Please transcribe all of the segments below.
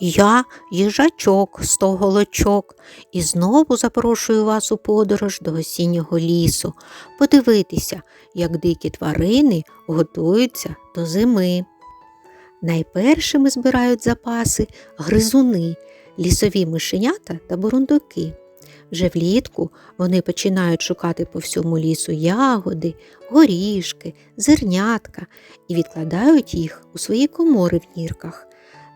Я їжачок стоголочок і знову запрошую вас у подорож до осіннього лісу, подивитися, як дикі тварини готуються до зими. Найпершими збирають запаси гризуни, лісові мишенята та бурундуки. Вже влітку вони починають шукати по всьому лісу ягоди, горішки, зернятка і відкладають їх у свої комори в нірках.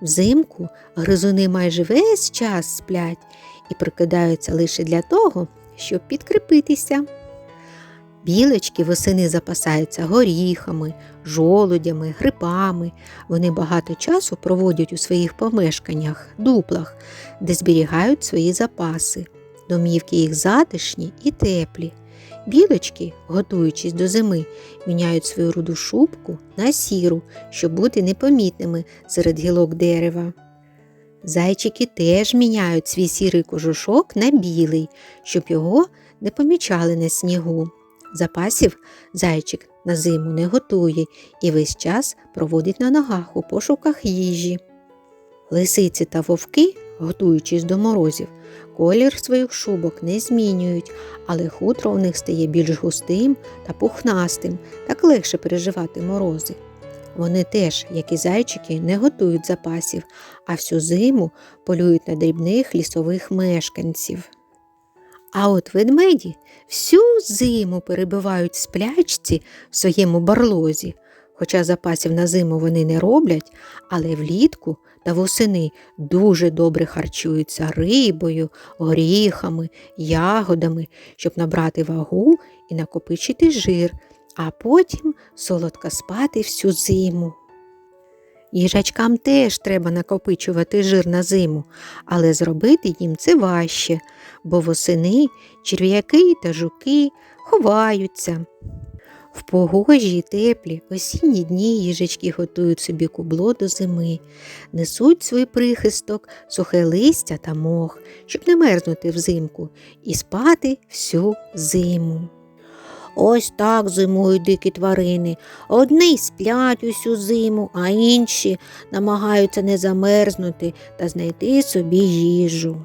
Взимку гризуни майже весь час сплять і прикидаються лише для того, щоб підкріпитися. Білочки восени запасаються горіхами, жолудями, грибами. Вони багато часу проводять у своїх помешканнях, дуплах, де зберігають свої запаси. Домівки їх затишні і теплі. Білочки, готуючись до зими, міняють свою руду шубку на сіру, щоб бути непомітними серед гілок дерева. Зайчики теж міняють свій сірий кожушок на білий, щоб його не помічали на снігу. Запасів зайчик на зиму не готує і весь час проводить на ногах у пошуках їжі. Лисиці та вовки, готуючись до морозів, колір своїх шубок не змінюють, але хутро у них стає більш густим та пухнастим, так легше переживати морози. Вони теж, як і зайчики, не готують запасів, а всю зиму полюють на дрібних лісових мешканців. А от ведмеді всю зиму перебувають в сплячці в своєму барлозі, хоча запасів на зиму вони не роблять, але влітку та восени дуже добре харчуються рибою, горіхами, ягодами, щоб набрати вагу і накопичити жир, а потім солодко спати всю зиму. Їжачкам теж треба накопичувати жир на зиму, але зробити їм це важче, бо восени черв'яки та жуки ховаються. В погожі теплі осінні дні їжачки готують собі кубло до зими, несуть свій прихисток, сухе листя та мох, щоб не мерзнути взимку і спати всю зиму. Ось так зимують дикі тварини. Одні сплять усю зиму, а інші намагаються не замерзнути та знайти собі їжу.